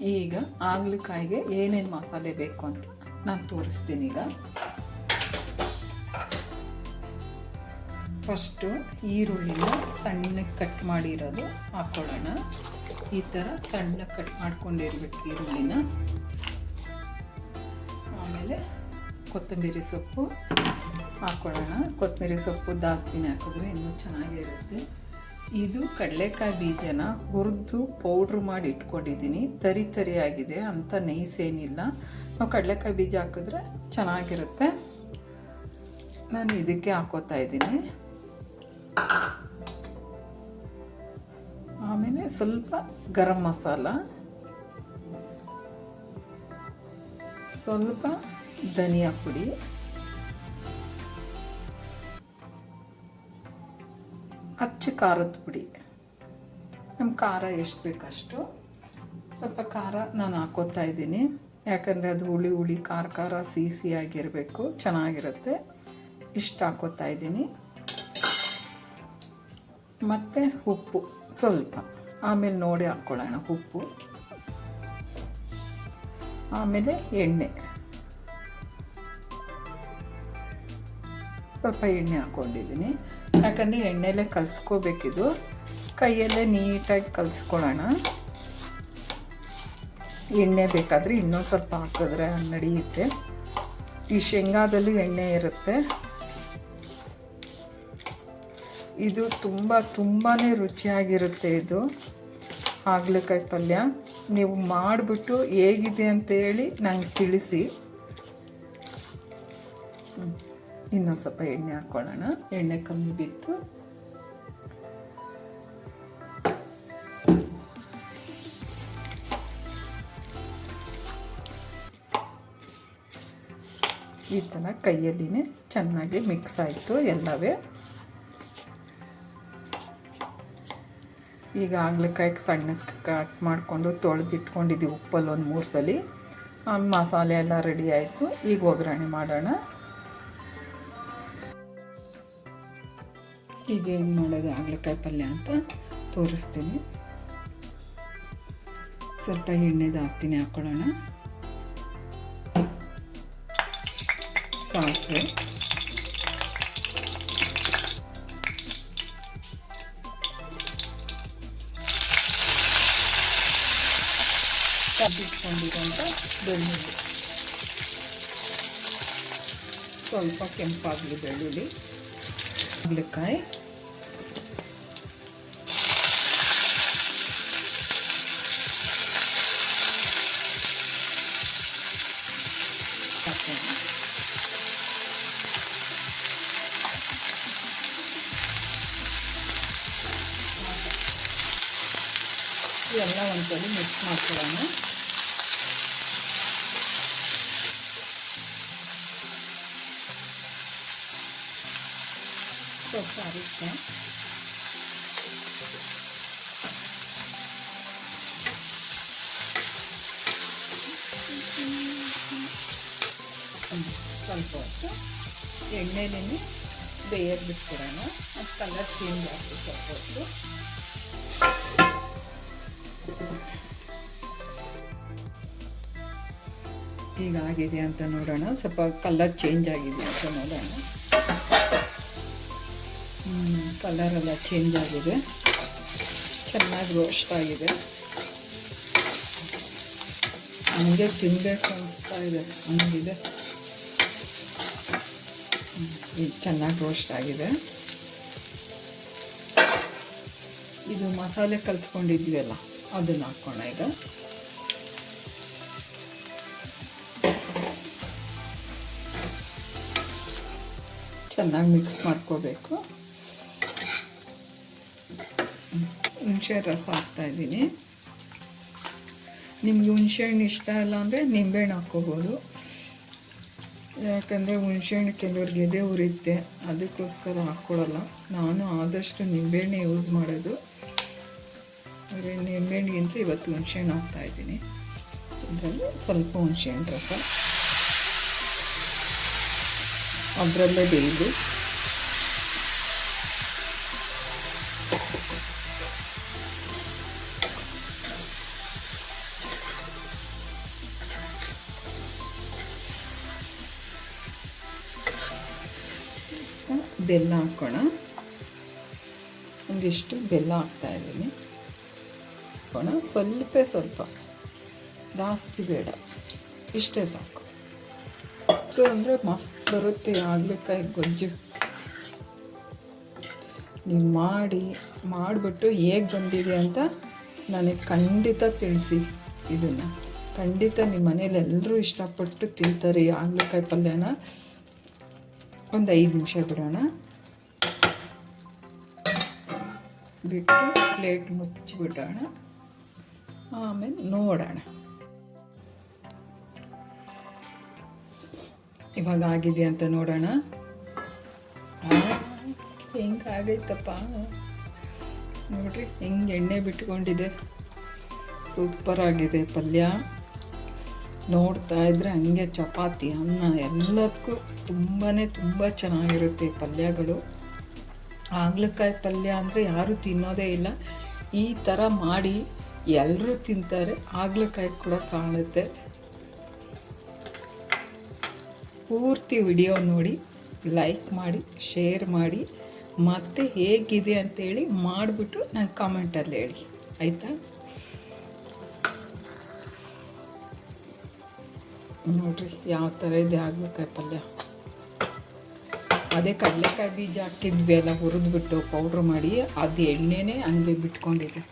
ಈಗ ಆಗ್ಲಿಕಾಯಿಗೆ ಏನೇನು ಮಸಾಲೆ ಬೇಕು ಅಂತ ನಾನು ತೋರಿಸ್ತೀನಿ ಈಗ. ಫಸ್ಟು ಈರುಳ್ಳಿನ ಸಣ್ಣಗೆ ಕಟ್ ಮಾಡಿರೋದು ಹಾಕ್ಕೊಳ್ಳೋಣ ಈ ಥರ ಸಣ್ಣ ಕಟ್ ಮಾಡ್ಕೊಂಡಿರ್ಬೇಕು ಈರುಳ್ಳಿನ. ಆಮೇಲೆ ಕೊತ್ತಂಬರಿ ಸೊಪ್ಪು ಹಾಕ್ಕೊಳ್ಳೋಣ ಕೊತ್ತಂಬರಿ ಸೊಪ್ಪು ಜಾಸ್ತಿನೇ ಹಾಕಿದ್ರೆ ಇನ್ನೂ ಚೆನ್ನಾಗಿರುತ್ತೆ. ಇದು ಕಡಲೆಕಾಯಿ ಬೀಜನ ಹುರಿದು ಪೌಡ್ರ್ ಮಾಡಿ ಇಟ್ಕೊಂಡಿದ್ದೀನಿ. ತರಿ ತರಿ ಆಗಿದೆ ಅಂತ ನೈಸ್ ಏನಿಲ್ಲ ನಾವು ಕಡಲೆಕಾಯಿ ಬೀಜ ಹಾಕಿದ್ರೆ ಚೆನ್ನಾಗಿರುತ್ತೆ. ನಾನು ಇದಕ್ಕೆ ಹಾಕೋತಾ ಇದ್ದೀನಿ. ಆಮೇಲೆ ಸ್ವಲ್ಪ ಗರಂ ಮಸಾಲ. ಸ್ವಲ್ಪ ಧನಿಯಾ ಪುಡಿ. ಅಚ್ಚ ಖಾರದ ಪುಡಿ. ನಮ್ಮ ಖಾರ ಎಷ್ಟು ಬೇಕಷ್ಟು? ಸ್ವಲ್ಪ ಖಾರ ನಾನು ಹಾಕೋತಾ ಇದ್ದೀನಿ. ಯಾಕಂದರೆ ಅದು ಹುಳಿ ಹುಳಿ, ಖಾರ ಖಾರ, ಸಿಹಿ ಸಿಹಿಯಾಗಿರಬೇಕು ಚೆನ್ನಾಗಿರುತ್ತೆ. ಇಷ್ಟು ಹಾಕೋತಾ ಇದ್ದೀನಿ. ಮತ್ತು ಉಪ್ಪು ಸ್ವಲ್ಪ. ಆಮೇಲೆ ನೋಡಿ ಹಾಕ್ಕೊಳ್ಳೋಣ ಉಪ್ಪು. ಆಮೇಲೆ ಎಣ್ಣೆ. ಸ್ವಲ್ಪ ಎಣ್ಣೆ ಹಾಕ್ಕೊಂಡಿದ್ದೀನಿ. ಯಾಕಂದರೆ ಎಣ್ಣೆಲೇ ಕಲಿಸ್ಕೋಬೇಕಿದು. ಕೈಯಲ್ಲೇ ನೀಟಾಗಿ ಕಲಿಸ್ಕೊಳ್ಳೋಣ ಎಣ್ಣೆ ಬೇಕಾದರೆ ಇನ್ನೂ ಸ್ವಲ್ಪ ಹಾಕಿದ್ರೆ ನಡೆಯುತ್ತೆ. ಈ ಶೇಂಗಾದಲ್ಲೂ ಎಣ್ಣೆ ಇರುತ್ತೆ. ಇದು ತುಂಬ ತುಂಬಾ ರುಚಿಯಾಗಿರುತ್ತೆ ಇದು. ಹಾಗಲಕಾಯಿ ಪಲ್ಯ. ನೀವು ಮಾಡಿಬಿಟ್ಟು ಹೇಗಿದೆ ಅಂತ ಹೇಳಿ ನಂಗೆ ತಿಳಿಸಿ. ಇನ್ನೊಂದು ಸ್ವಲ್ಪ ಎಣ್ಣೆ ಹಾಕ್ಕೊಳ್ಳೋಣ ಎಣ್ಣೆ ಕಮ್ಮಿ ಬಿತ್ತು. ಈ ಥರ ಕೈಯಲ್ಲಿನೇ ಚೆನ್ನಾಗಿ ಮಿಕ್ಸ್ ಆಯಿತು ಎಲ್ಲವೇ. ಈಗ ಆಗ್ಲಕಾಯಿಗೆ ಸಣ್ಣಕ್ಕೆ ಕಟ್ ಮಾಡಿಕೊಂಡು ತೊಳೆದಿಟ್ಕೊಂಡಿದ್ದೀವಿ ಉಪ್ಪಲ್ಲಿ ಒಂದು ಮೂರು ಸಲ ಮಸಾಲೆ ಎಲ್ಲ ರೆಡಿ ಆಯಿತು. ಈಗ ಒಗ್ಗರಣೆ ಮಾಡೋಣ. ಈಗ ಏನು ಮಾಡೋದು? ಹಾಗಲಕಾಯಿ ಪಲ್ಯ ಅಂತ ತೋರಿಸ್ತೀನಿ. ಸ್ವಲ್ಪ ಎಣ್ಣೆ ಜಾಸ್ತಿನೇ ಹಾಕ್ಕೊಳ್ಳೋಣ ಸಾಸಿವೆ. ಕಬ್ಬಿಟ್ಕೊಂಡಿರೋಂಥ ಬೆಳ್ಳುಳ್ಳಿ. ಸ್ವಲ್ಪ ಕೆಂಪಾಗಲಿ ಬೆಳ್ಳುಳ್ಳಿ. ಹಾಗಲಕಾಯಿ ಇವೆಲ್ಲ ಒಂದ್ಸಲಿ ಮಿಕ್ಸ್ ಮಾಡ್ಕೊಳ್ಳೋಣ ಸ್ವಲ್ಪ ಅರಿಶಿನ ಹ್ಮ್, ಸ್ವಲ್ಪ ಹೊತ್ತು ಎಣ್ಣೆನೇ ಬೇಯರ್ ಬಿಟ್ಬಿಡೋಣ ಅದು ಕಲರ್ ಚೇಂಜ್ ಆಗ್ತದೆ ಸ್ವಲ್ಪ ಹೊತ್ತು ಈಗ ಆಗಿದೆ ಅಂತ ನೋಡೋಣ. ಸ್ವಲ್ಪ ಕಲರ್ ಚೇಂಜ್ ಆಗಿದೆ ಅಂತ ನೋಡೋಣ. ಕಲರ್ ಎಲ್ಲ ಚೇಂಜ್ ಆಗಿದೆ. ಚೆನ್ನಾಗಿ ರೋಸ್ಟ್ ಆಗಿದೆ. ಹಂಗೆ ತಿನ್ನಬೇಕು ಅನಿಸ್ತಾ ಇದೆ. ಹಂಗಿದೆ. ಚೆನ್ನಾಗಿ ರೋಸ್ಟ್ ಆಗಿದೆ. ಇದು ಮಸಾಲೆ ಕಲಿಸ್ಕೊಂಡಿದ್ವಲ್ಲ ಅದನ್ನು ಹಾಕೋಣ ಈಗ. ಚೆನ್ನಾಗಿ ಮಿಕ್ಸ್ ಮಾಡ್ಕೋಬೇಕು. ಹುಣಸೆ ರಸ ಹಾಕ್ತಾ ಇದ್ದೀನಿ. ನಿಮ್ಗೆ ಹುಣಸೆಹಣ್ಣು ಇಷ್ಟ ಇಲ್ಲ ಅಂದರೆ ನಿಂಬೆಹಣ್ಣು ಹಾಕ್ಕೋಬೋದು. ಯಾಕಂದರೆ ಹುಣಸೆಹಣ್ಣು ಕೆಲವ್ರಿಗೆ ಎದೆ ಉರಿಯುತ್ತೆ, ಅದಕ್ಕೋಸ್ಕರ ಹಾಕ್ಕೊಡಲ್ಲ ನಾನು ಆದಷ್ಟು ನಿಂಬೆಹಣ್ಣೆ ಯೂಸ್ ಮಾಡೋದು. ಆದರೆ ನಿಂಬೆಹಣ್ಣಿಗಿಂತ ಇವತ್ತು ಹುಣಸೆಹಣ್ಣು ಹಾಕ್ತಾ ಇದ್ದೀನಿ. ಅದರಲ್ಲಿ ಸ್ವಲ್ಪ ಹುಣಸೆಹಣ್ಣು ರಸ. ಅದರಲ್ಲೇ ಬೇಯಿದು. ಬೆಲ್ಲ ಹಾಕೋಣ. ಒಂದಿಷ್ಟು ಬೆಲ್ಲ ಹಾಕ್ತಾ ಇದ್ದೀನಿ. ಹಾಕೋಣ. ಸ್ವಲ್ಪ ಸ್ವಲ್ಪ. ಜಾಸ್ತಿ ಬೇಡ. ಇಷ್ಟೇ ಸಾಕು. ಇದು ಅಂದರೆ ಮಸ್ತ್ ಬರುತ್ತೆ ಆಗಬೇಕಾಗಿ ಗೊಜ್ಜು? ನೀವು ಮಾಡಿ, ಮಾಡಿಬಿಟ್ಟು ಹೇಗೆ ಬಂದಿದೆ ಅಂತ ನನಗೆ ಖಂಡಿತ ತಿಳಿಸಿ ಇದನ್ನು. ಖಂಡಿತ ನಿಮ್ಮ ಮನೇಲಿ ಎಲ್ಲರೂ ಇಷ್ಟಪಟ್ಟು ತಿಂತಾರೆ ಆಗ್ಲಕಾಯಿ ಪಲ್ಯನ. ಒಂದು ಐದು ನಿಮಿಷ ಬಿಡೋಣ. ಬಿಟ್ಟು ಪ್ಲೇಟ್ ಮುಚ್ಚಿಬಿಡೋಣ. ಆಮೇಲೆ ನೋಡೋಣ. ಇವಾಗ ಆಗಿದೆ ಅಂತ ನೋಡೋಣ. ಹೆಂಗಾಗೈತಪ್ಪ ನೋಡ್ರಿ, ಹೆಂಗೆ ಎಣ್ಣೆ ಬಿಟ್ಕೊಂಡಿದೆ. ಸೂಪರ್ ಆಗಿದೆ ಪಲ್ಯ. ನೋಡ್ತಾ ಇದ್ರೆ ಹಂಗೆ ಚಪಾತಿ, ಅನ್ನ ಎಲ್ಲದಕ್ಕೂ ತುಂಬಾ ತುಂಬ ಚೆನ್ನಾಗಿರುತ್ತೆ ಪಲ್ಯಗಳು. ಆಗ್ಲಕಾಯಿ ಪಲ್ಯ ಅಂದರೆ ಯಾರೂ ತಿನ್ನೋದೇ ಇಲ್ಲ. ಈ ಥರ ಮಾಡಿ ಎಲ್ಲರೂ ತಿಂತಾರೆ. ಆಗ್ಲಕಾಯಿ ಕೂಡ ಕಾಣುತ್ತೆ. ಪೂರ್ತಿ ವಿಡಿಯೋ ನೋಡಿ ಲೈಕ್ ಮಾಡಿ ಶೇರ್ ಮಾಡಿ, ಮತ್ತೆ ಹೇಗಿದೆ ಅಂತೇಳಿ ಮಾಡಿಬಿಟ್ಟು ನಂಗೆ ಕಾಮೆಂಟಲ್ಲಿ ಹೇಳಿ, ಆಯಿತಾ? ನೋಡ್ರಿ, ಯಾವ ಥರ ಇದೆ ಆಗಬೇಕಾಯ್ ಪಲ್ಯ. ಅದೇ ಕಡಲೆಕಾಯಿ ಬೀಜ ಹಾಕಿದ್ವಿ ಎಲ್ಲ ಹುರಿದ್ಬಿಟ್ಟು ಪೌಡ್ರ್ ಮಾಡಿ, ಅದು ಎಣ್ಣೆನೇ ಹಂಗೆ ಬಿಟ್ಕೊಂಡಿದೆ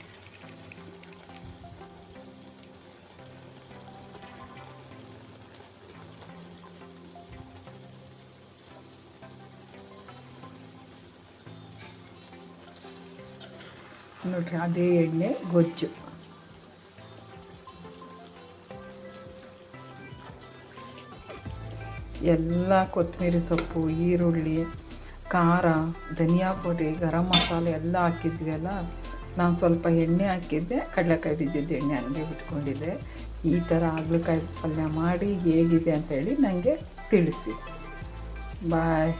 ನೋಡ್ರಿ ಅದೇ ಎಣ್ಣೆ, ಗೊಜ್ಜು. ಎಲ್ಲ ಕೊತ್ತಂಬರಿ ಸೊಪ್ಪು, ಈರುಳ್ಳಿ, ಖಾರ, ಧನಿಯಾ ಪುಡಿ, ಗರಂ ಮಸಾಲೆ ಎಲ್ಲ ಹಾಕಿದ್ವಿ ಅಲ್ಲ? ನಾನು ಸ್ವಲ್ಪ ಎಣ್ಣೆ ಹಾಕಿದ್ದೆ, ಕಡಲೆಕಾಯಿ ಬಿದ್ದಿದ್ದು ಎಣ್ಣೆ ಅಂದರೆ ಬಿಟ್ಕೊಂಡಿದ್ದೆ. ಈ ಥರ ಹಾಗಲಕಾಯಿ ಪಲ್ಯ ಮಾಡಿ ಹೇಗಿದೆ ಅಂತೇಳಿ ನನಗೆ ತಿಳಿಸಿ. ಬಾಯ್